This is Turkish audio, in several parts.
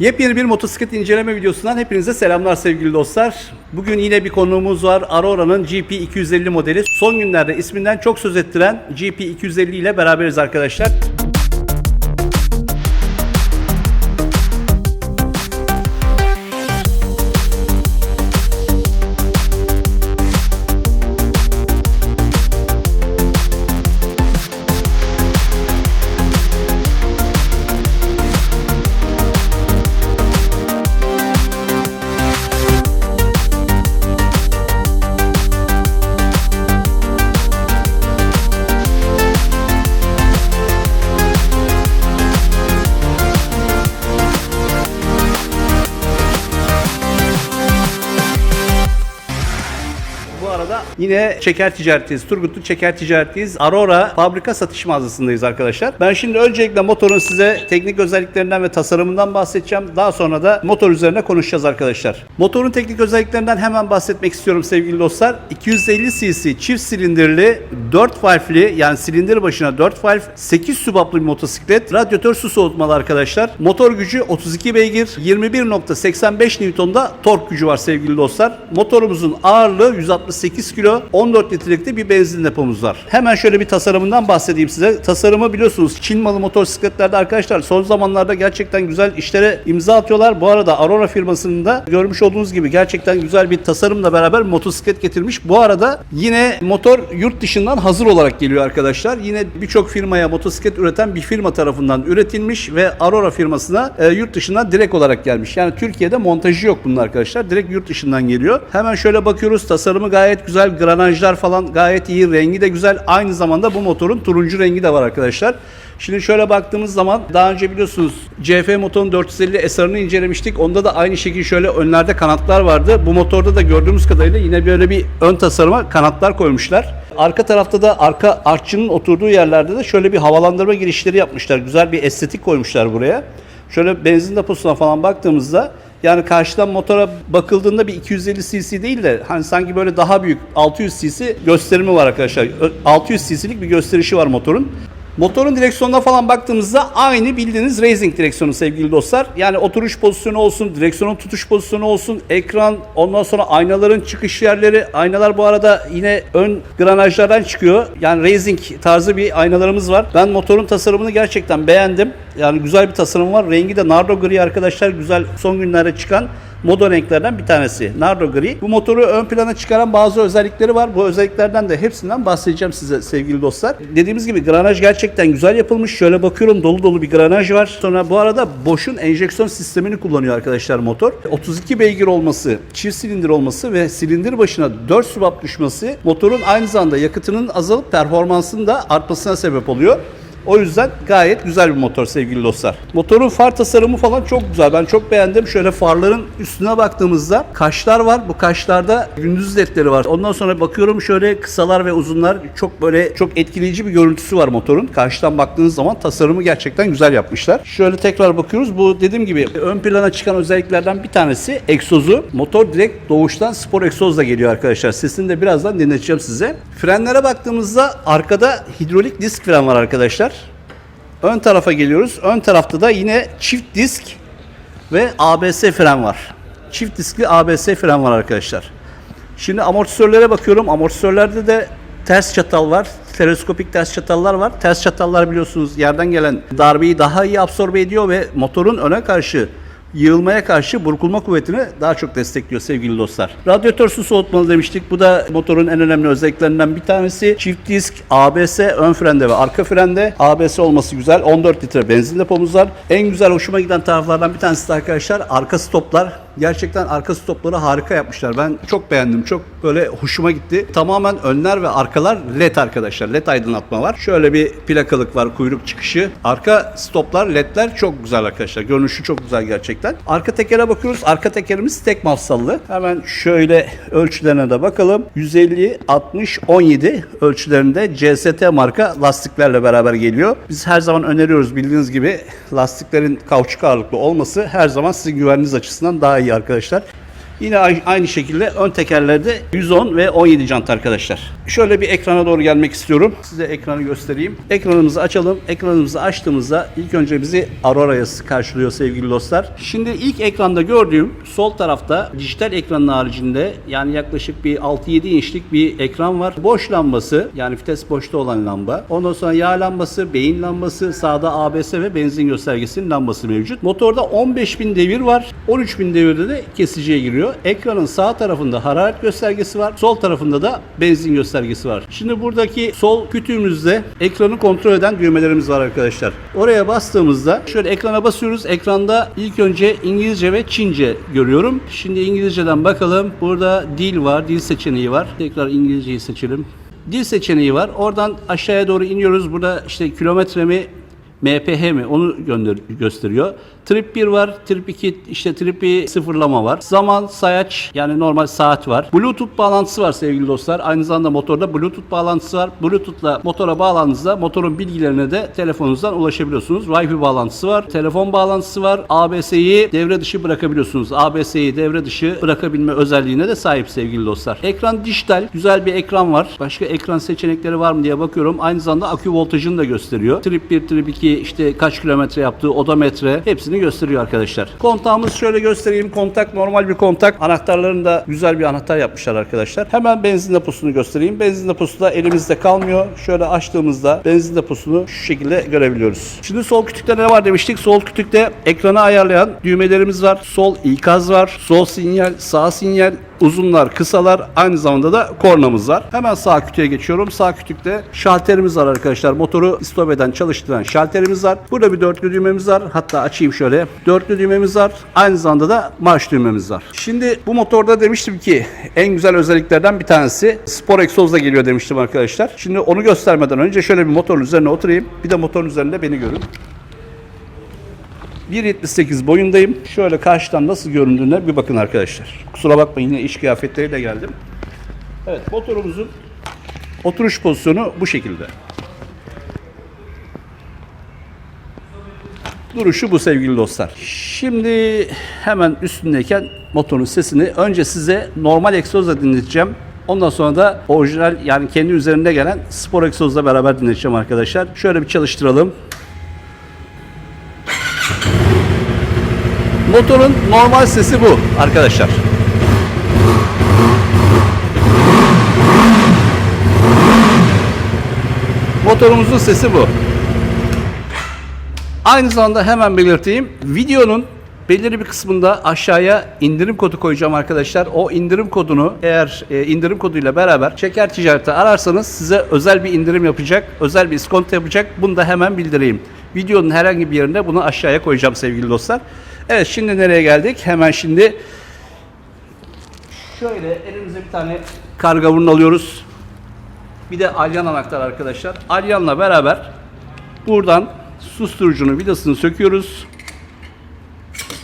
Yepyeni bir motosiklet inceleme videosundan hepinize selamlar sevgili dostlar. Bugün yine bir konuğumuz var. Aurora'nın GP250 modeli. Son günlerde isminden çok söz ettiren GP250 ile beraberiz arkadaşlar. Arada yine çeker ticaretteyiz. Turgutlu çeker ticaretteyiz. Aurora fabrika satış mağazasındayız arkadaşlar. Ben şimdi öncelikle motorun size teknik özelliklerinden ve tasarımından bahsedeceğim. Daha sonra da motor üzerine konuşacağız arkadaşlar. Motorun teknik özelliklerinden hemen bahsetmek istiyorum sevgili dostlar. 250 cc çift silindirli 4 valfli yani silindir başına 4 valf 8 sübaplı bir motosiklet. Radyatör su soğutmalı arkadaşlar. Motor gücü 32 beygir 21.85 Newton'da tork gücü var sevgili dostlar. Motorumuzun ağırlığı 168 kilo 14 litrelikte bir benzin depomuz var. Hemen şöyle bir tasarımından bahsedeyim size. Tasarımı biliyorsunuz Çin malı motosikletlerde arkadaşlar son zamanlarda gerçekten güzel işlere imza atıyorlar. Bu arada Aurora firmasının da görmüş olduğunuz gibi gerçekten güzel bir tasarımla beraber motosiklet getirmiş. Bu arada yine motor yurt dışından hazır olarak geliyor arkadaşlar. Yine birçok firmaya motosiklet üreten bir firma tarafından üretilmiş ve Aurora firmasına e, yurt dışından direkt olarak gelmiş. Yani Türkiye'de montajı yok bunun arkadaşlar. Direkt yurt dışından geliyor. Hemen şöyle bakıyoruz. Tasarımı gayet güzel. Granajlar falan gayet iyi. Rengi de güzel. Aynı zamanda bu motorun turuncu rengi de var arkadaşlar. Şimdi şöyle baktığımız zaman daha önce biliyorsunuz CF motorun 450 SR'ını incelemiştik. Onda da aynı şekilde şöyle önlerde kanatlar vardı. Bu motorda da gördüğümüz kadarıyla yine böyle bir ön tasarıma kanatlar koymuşlar. Arka tarafta da arka artçının oturduğu yerlerde de şöyle bir havalandırma girişleri yapmışlar. Güzel bir estetik koymuşlar buraya. Şöyle benzin deposuna falan baktığımızda yani karşıdan motora bakıldığında bir 250 cc değil de hani sanki böyle daha büyük 600 cc gösterimi var arkadaşlar. Ö- 600 cc'lik bir gösterişi var motorun. Motorun direksiyonuna falan baktığımızda aynı bildiğiniz racing direksiyonu sevgili dostlar. Yani oturuş pozisyonu olsun, direksiyonun tutuş pozisyonu olsun, ekran, ondan sonra aynaların çıkış yerleri. Aynalar bu arada yine ön granajlardan çıkıyor. Yani racing tarzı bir aynalarımız var. Ben motorun tasarımını gerçekten beğendim. Yani güzel bir tasarım var. Rengi de nardo gri arkadaşlar. Güzel son günlerde çıkan moda renklerden bir tanesi. Nardo gri. Bu motoru ön plana çıkaran bazı özellikleri var. Bu özelliklerden de hepsinden bahsedeceğim size sevgili dostlar. Dediğimiz gibi granaj gerçekten güzel yapılmış. Şöyle bakıyorum dolu dolu bir granaj var. Sonra bu arada Bosch'un enjeksiyon sistemini kullanıyor arkadaşlar motor. 32 beygir olması, çift silindir olması ve silindir başına 4 sübap düşmesi motorun aynı zamanda yakıtının azalıp performansının da artmasına sebep oluyor. O yüzden gayet güzel bir motor sevgili dostlar. Motorun far tasarımı falan çok güzel. Ben çok beğendim. Şöyle farların üstüne baktığımızda kaşlar var. Bu kaşlarda gündüz ledleri var. Ondan sonra bakıyorum şöyle kısalar ve uzunlar çok böyle çok etkileyici bir görüntüsü var motorun. Karşıdan baktığınız zaman tasarımı gerçekten güzel yapmışlar. Şöyle tekrar bakıyoruz. Bu dediğim gibi ön plana çıkan özelliklerden bir tanesi egzozu. Motor direkt doğuştan spor egzozla geliyor arkadaşlar. Sesini de birazdan dinleteceğim size. Frenlere baktığımızda arkada hidrolik disk fren var arkadaşlar. Ön tarafa geliyoruz. Ön tarafta da yine çift disk ve ABS fren var. Çift diskli ABS fren var arkadaşlar. Şimdi amortisörlere bakıyorum. Amortisörlerde de ters çatal var. Teleskopik ters çatallar var. Ters çatallar biliyorsunuz yerden gelen darbeyi daha iyi absorbe ediyor ve motorun öne karşı yığılmaya karşı burkulma kuvvetini daha çok destekliyor sevgili dostlar. Radyatör su soğutmalı demiştik. Bu da motorun en önemli özelliklerinden bir tanesi. Çift disk, ABS ön frende ve arka frende. ABS olması güzel. 14 litre benzin depomuz var. En güzel hoşuma giden taraflardan bir tanesi de arkadaşlar arka stoplar. Gerçekten arka stopları harika yapmışlar. Ben çok beğendim. Çok böyle hoşuma gitti. Tamamen önler ve arkalar led arkadaşlar. Led aydınlatma var. Şöyle bir plakalık var kuyruk çıkışı. Arka stoplar ledler çok güzel arkadaşlar. Görünüşü çok güzel gerçekten. Arka tekere bakıyoruz. Arka tekerimiz tek mafsallı. Hemen şöyle ölçülerine de bakalım. 150, 60, 17 ölçülerinde CST marka lastiklerle beraber geliyor. Biz her zaman öneriyoruz bildiğiniz gibi lastiklerin kauçuk ağırlıklı olması her zaman sizin güvenliğiniz açısından daha iyi arkadaşlar. Yine ay- aynı şekilde ön tekerlerde 110 ve 17 jant arkadaşlar. Şöyle bir ekrana doğru gelmek istiyorum. Size ekranı göstereyim. Ekranımızı açalım. Ekranımızı açtığımızda ilk önce bizi Aurora'ya karşılıyor sevgili dostlar. Şimdi ilk ekranda gördüğüm sol tarafta dijital ekranın haricinde yani yaklaşık bir 6-7 inçlik bir ekran var. Boş lambası yani vites boşta olan lamba. Ondan sonra yağ lambası, beyin lambası, sağda ABS ve benzin göstergesinin lambası mevcut. Motorda 15.000 devir var. 13.000 devirde de kesiciye giriyor. Ekranın sağ tarafında hararet göstergesi var. Sol tarafında da benzin göstergesi var. Şimdi buradaki sol kütüğümüzde ekranı kontrol eden düğmelerimiz var arkadaşlar. Oraya bastığımızda şöyle ekrana basıyoruz. Ekranda ilk önce İngilizce ve Çince görüyorum. Şimdi İngilizceden bakalım. Burada dil var, dil seçeneği var. Tekrar İngilizceyi seçelim. Dil seçeneği var. Oradan aşağıya doğru iniyoruz. Burada işte kilometre mi MPH mi onu gönder gösteriyor. Trip 1 var, Trip 2 işte Trip 1 sıfırlama var. Zaman, sayaç yani normal saat var. Bluetooth bağlantısı var sevgili dostlar. Aynı zamanda motorda Bluetooth bağlantısı var. Bluetooth'la motora bağlandığınızda motorun bilgilerine de telefonunuzdan ulaşabiliyorsunuz. Wi-Fi bağlantısı var. Telefon bağlantısı var. ABS'yi devre dışı bırakabiliyorsunuz. ABS'yi devre dışı bırakabilme özelliğine de sahip sevgili dostlar. Ekran dijital. Güzel bir ekran var. Başka ekran seçenekleri var mı diye bakıyorum. Aynı zamanda akü voltajını da gösteriyor. Trip 1, Trip 2 işte kaç kilometre yaptığı, odometre hepsini gösteriyor arkadaşlar. Kontağımız şöyle göstereyim. Kontak normal bir kontak. Anahtarlarını da güzel bir anahtar yapmışlar arkadaşlar. Hemen benzin deposunu göstereyim. Benzin deposu da elimizde kalmıyor. Şöyle açtığımızda benzin deposunu şu şekilde görebiliyoruz. Şimdi sol kütükte ne var demiştik? Sol kütükte ekranı ayarlayan düğmelerimiz var. Sol ikaz var. Sol sinyal, sağ sinyal, uzunlar, kısalar, aynı zamanda da kornamız var. Hemen sağ kütüğe geçiyorum. Sağ kütükte şalterimiz var arkadaşlar. Motoru stop eden, çalıştıran şalterimiz var. Burada bir dörtlü düğmemiz var. Hatta açayım şöyle. Dörtlü düğmemiz var. Aynı zamanda da marş düğmemiz var. Şimdi bu motorda demiştim ki en güzel özelliklerden bir tanesi spor egzozla geliyor demiştim arkadaşlar. Şimdi onu göstermeden önce şöyle bir motorun üzerine oturayım. Bir de motorun üzerinde beni görün. 1.78 boyundayım. Şöyle karşıdan nasıl göründüğüne bir bakın arkadaşlar. Kusura bakmayın yine iş kıyafetleriyle geldim. Evet motorumuzun oturuş pozisyonu bu şekilde. Duruşu bu sevgili dostlar. Şimdi hemen üstündeyken motorun sesini önce size normal egzozla dinleteceğim. Ondan sonra da orijinal yani kendi üzerinde gelen spor egzozla beraber dinleteceğim arkadaşlar. Şöyle bir çalıştıralım. Motorun normal sesi bu arkadaşlar. Motorumuzun sesi bu. Aynı zamanda hemen belirteyim. Videonun belirli bir kısmında aşağıya indirim kodu koyacağım arkadaşlar. O indirim kodunu eğer e, indirim koduyla beraber çeker ticareti ararsanız size özel bir indirim yapacak, özel bir iskonto yapacak. Bunu da hemen bildireyim. Videonun herhangi bir yerinde bunu aşağıya koyacağım sevgili dostlar. Evet şimdi nereye geldik? Hemen şimdi şöyle elimize bir tane karga burun alıyoruz. Bir de alyan anahtar arkadaşlar. Alyanla beraber buradan susturucunun vidasını söküyoruz.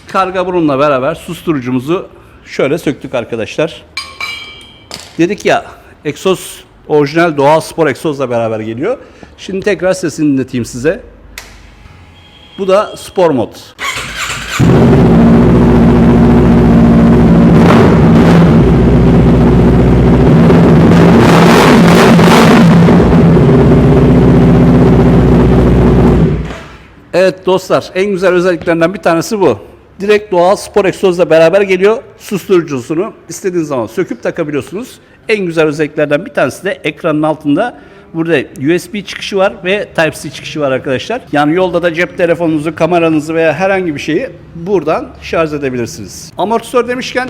Karga burunla beraber susturucumuzu şöyle söktük arkadaşlar. Dedik ya egzoz orijinal doğal spor egzozla beraber geliyor. Şimdi tekrar sesini dinleteyim size. Bu da spor mod. Evet dostlar en güzel özelliklerinden bir tanesi bu. Direkt doğal spor egzozla beraber geliyor. Susturucusunu istediğiniz zaman söküp takabiliyorsunuz. En güzel özelliklerden bir tanesi de ekranın altında burada USB çıkışı var ve Type-C çıkışı var arkadaşlar. Yani yolda da cep telefonunuzu, kameranızı veya herhangi bir şeyi buradan şarj edebilirsiniz. Amortisör demişken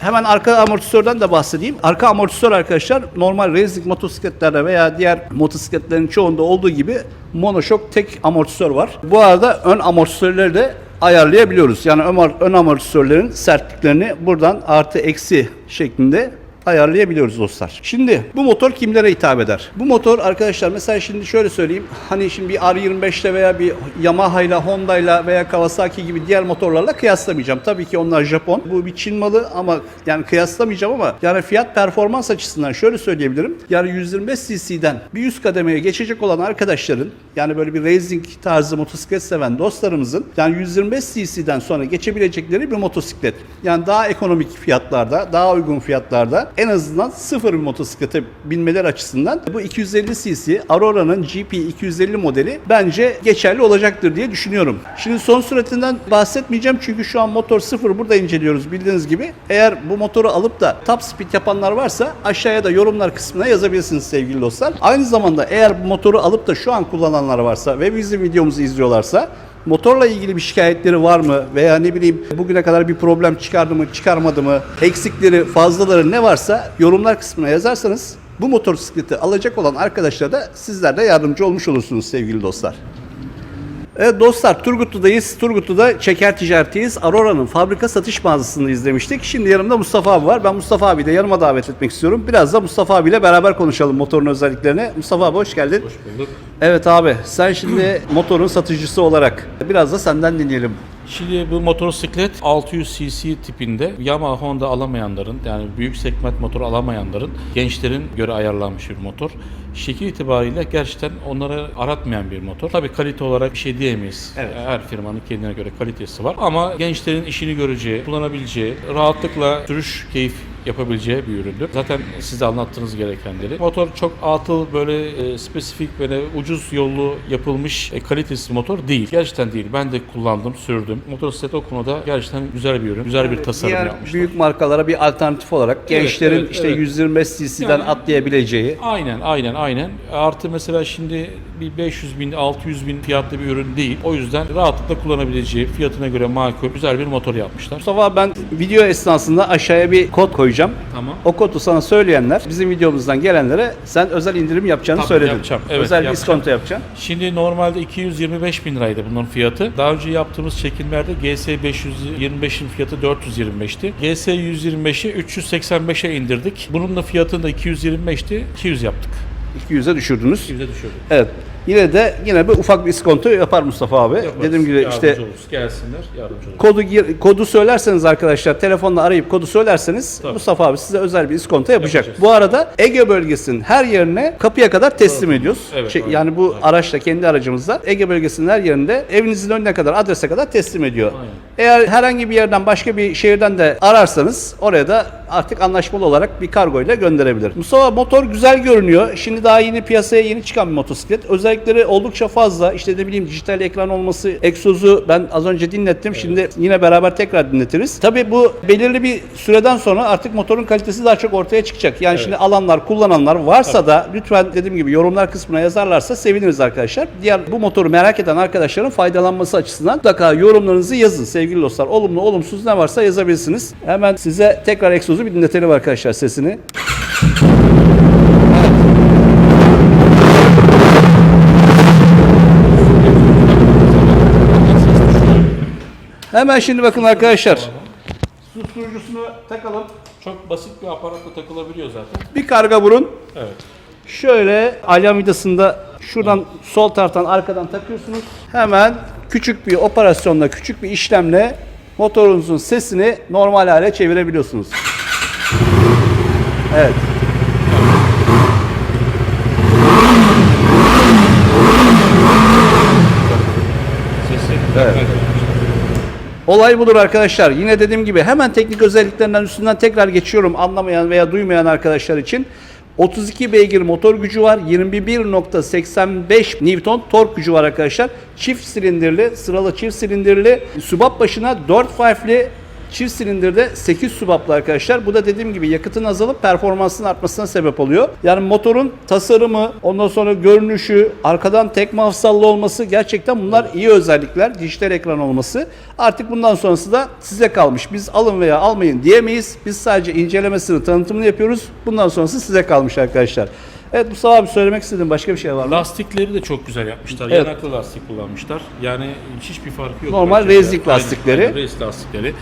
Hemen arka amortisörden de bahsedeyim. Arka amortisör arkadaşlar normal racing motosikletlerde veya diğer motosikletlerin çoğunda olduğu gibi monoşok tek amortisör var. Bu arada ön amortisörleri de ayarlayabiliyoruz. Yani ön, amortisörlerin sertliklerini buradan artı eksi şeklinde ayarlayabiliyoruz dostlar. Şimdi bu motor kimlere hitap eder? Bu motor arkadaşlar mesela şimdi şöyle söyleyeyim. Hani şimdi bir R25 ile veya bir Yamaha ile Honda ile veya Kawasaki gibi diğer motorlarla kıyaslamayacağım. Tabii ki onlar Japon. Bu bir Çin malı ama yani kıyaslamayacağım ama yani fiyat performans açısından şöyle söyleyebilirim. Yani 125 cc'den bir üst kademeye geçecek olan arkadaşların yani böyle bir racing tarzı motosiklet seven dostlarımızın yani 125 cc'den sonra geçebilecekleri bir motosiklet. Yani daha ekonomik fiyatlarda, daha uygun fiyatlarda en azından sıfır bir motosiklete binmeler açısından bu 250 cc Aurora'nın GP 250 modeli bence geçerli olacaktır diye düşünüyorum. Şimdi son süratinden bahsetmeyeceğim çünkü şu an motor sıfır burada inceliyoruz bildiğiniz gibi. Eğer bu motoru alıp da top speed yapanlar varsa aşağıya da yorumlar kısmına yazabilirsiniz sevgili dostlar. Aynı zamanda eğer bu motoru alıp da şu an kullananlar varsa ve bizim videomuzu izliyorlarsa Motorla ilgili bir şikayetleri var mı veya ne bileyim bugüne kadar bir problem çıkardı mı çıkarmadı mı eksikleri fazlaları ne varsa yorumlar kısmına yazarsanız bu motosikleti alacak olan arkadaşlara da sizler de yardımcı olmuş olursunuz sevgili dostlar. Evet dostlar Turgutlu'dayız. Turgutlu'da çeker ticaretiyiz. Aurora'nın fabrika satış mağazasını izlemiştik. Şimdi yanımda Mustafa abi var. Ben Mustafa abi de yanıma davet etmek istiyorum. Biraz da Mustafa abiyle beraber konuşalım motorun özelliklerini. Mustafa abi hoş geldin. Hoş bulduk. Evet abi sen şimdi motorun satıcısı olarak biraz da senden dinleyelim. Şimdi bu motosiklet 600 cc tipinde Yamaha Honda alamayanların yani büyük segment motor alamayanların gençlerin göre ayarlanmış bir motor. Şekil itibariyle gerçekten onları aratmayan bir motor. Tabii kalite olarak bir şey diyemeyiz. Evet. Her firmanın kendine göre kalitesi var. Ama gençlerin işini göreceği, kullanabileceği, rahatlıkla sürüş keyif yapabileceği bir üründür. Zaten size anlattığınız gerekenleri. Motor çok atıl böyle e, spesifik böyle ucuz yollu yapılmış e, kalitesiz motor değil. Gerçekten değil. Ben de kullandım, sürdüm. Motosiklet o konuda gerçekten güzel bir ürün. Güzel bir tasarım Diğer yapmışlar. büyük markalara bir alternatif olarak gençlerin evet, işte evet. 125 cc'den Yani- atlayabileceği Aynen aynen aynen. Artı mesela şimdi bir 500 bin 600 bin fiyatlı bir ürün değil. O yüzden rahatlıkla kullanabileceği fiyatına göre makul güzel bir motor yapmışlar. Mustafa ben video esnasında aşağıya bir kod koyacağım. Tamam. O kodu sana söyleyenler bizim videomuzdan gelenlere sen özel indirim yapacağını Tabii, söyledin. yapacağım. Evet, özel bir yapacağım. iskonto yapacaksın. Şimdi normalde 225 bin liraydı bunun fiyatı. Daha önce yaptığımız çekimlerde GS 525'in fiyatı 425'ti. GS 125'i 385'e indirdik. Bunun da fiyatını da 225'ti. 200 yaptık. 200'e düşürdünüz. 200'e düşürdük. Evet. Yine de yine bir ufak bir iskonto yapar Mustafa abi. Yaparız. Dediğim gibi Yardımcı işte oluruz. Gelsinler yardımcı oluruz. kodu gir- kodu söylerseniz arkadaşlar telefonla arayıp kodu söylerseniz Tabii. Mustafa abi size özel bir iskonto yapacak. Yapacağız. Bu arada Ege bölgesinin her yerine kapıya kadar teslim ediyoruz. Evet, Şey, aynen, yani bu aynen. araçla kendi aracımızla Ege bölgesinin her yerinde evinizin önüne kadar adrese kadar teslim ediyor. Aynen. Eğer herhangi bir yerden başka bir şehirden de ararsanız oraya da artık anlaşmalı olarak bir kargo ile gönderebilir. Mustafa motor güzel görünüyor. Şimdi daha yeni piyasaya yeni çıkan bir motosiklet. Özellikleri oldukça fazla. İşte ne bileyim dijital ekran olması, egzozu ben az önce dinlettim. Şimdi yine beraber tekrar dinletiriz. Tabii bu belirli bir süreden sonra artık motorun kalitesi daha çok ortaya çıkacak. Yani şimdi alanlar, kullananlar varsa da lütfen dediğim gibi yorumlar kısmına yazarlarsa seviniriz arkadaşlar. Diğer bu motoru merak eden arkadaşların faydalanması açısından mutlaka yorumlarınızı yazın sevgili dostlar. Olumlu, olumsuz ne varsa yazabilirsiniz. Hemen size tekrar egzozu bir dinletelim arkadaşlar sesini. Hemen şimdi bakın arkadaşlar. Susturucusunu takalım. Çok basit bir aparatla takılabiliyor zaten. Bir karga burun. Evet. Şöyle alyan vidasında şuradan sol taraftan arkadan takıyorsunuz. Hemen küçük bir operasyonla, küçük bir işlemle motorunuzun sesini normal hale çevirebiliyorsunuz. Evet. Sesi Evet. Olay budur arkadaşlar. Yine dediğim gibi hemen teknik özelliklerinden üstünden tekrar geçiyorum anlamayan veya duymayan arkadaşlar için. 32 beygir motor gücü var. 21.85 Newton tork gücü var arkadaşlar. Çift silindirli, sıralı çift silindirli. Subap başına 4 fifeli Çift silindirde 8 subaplı arkadaşlar. Bu da dediğim gibi yakıtın azalıp performansın artmasına sebep oluyor. Yani motorun tasarımı, ondan sonra görünüşü, arkadan tek mafsallı olması gerçekten bunlar iyi özellikler. Dijital ekran olması. Artık bundan sonrası da size kalmış. Biz alın veya almayın diyemeyiz. Biz sadece incelemesini, tanıtımını yapıyoruz. Bundan sonrası size kalmış arkadaşlar. Evet Mustafa abi söylemek istediğim başka bir şey var mı? Lastikleri de çok güzel yapmışlar. Evet. Yanaklı lastik kullanmışlar. Yani hiçbir farkı yok. Normal racing lastikleri. aynen, race lastikleri.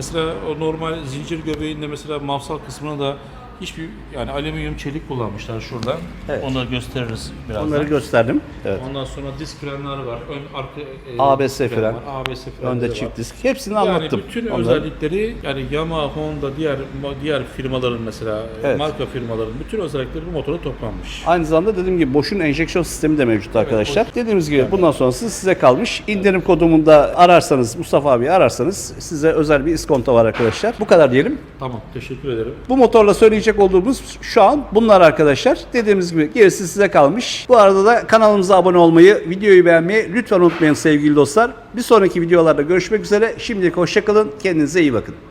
Mesela o normal zincir göbeğinde mesela mafsal kısmına da Hiçbir yani alüminyum çelik kullanmışlar şurada. Evet. Onları gösteririz birazdan. Onları gösterdim. Evet. Ondan sonra disk frenler var. Ön arka e, ABS disk fren. var. ABS frenleri Önde var. çift disk. Hepsini Yani anlattım. bütün Onları. özellikleri yani Yamaha, Honda, diğer diğer firmaların mesela Evet. marka firmaların bütün özellikleri bu motora toplanmış. Aynı zamanda dediğim gibi boşun enjeksiyon sistemi de mevcut arkadaşlar. boş- Dediğimiz gibi bundan sonrası size kalmış. İndirim kodumu da ararsanız, Mustafa abi ararsanız size özel bir iskonto var arkadaşlar. Bu kadar diyelim. Tamam, teşekkür ederim. Bu motorla söyleyecek olduğumuz şu an bunlar arkadaşlar. Dediğimiz gibi gerisi size kalmış. Bu arada da kanalımıza abone olmayı, videoyu beğenmeyi lütfen unutmayın sevgili dostlar. Bir sonraki videolarda görüşmek üzere. Şimdilik hoşçakalın. Kendinize iyi bakın.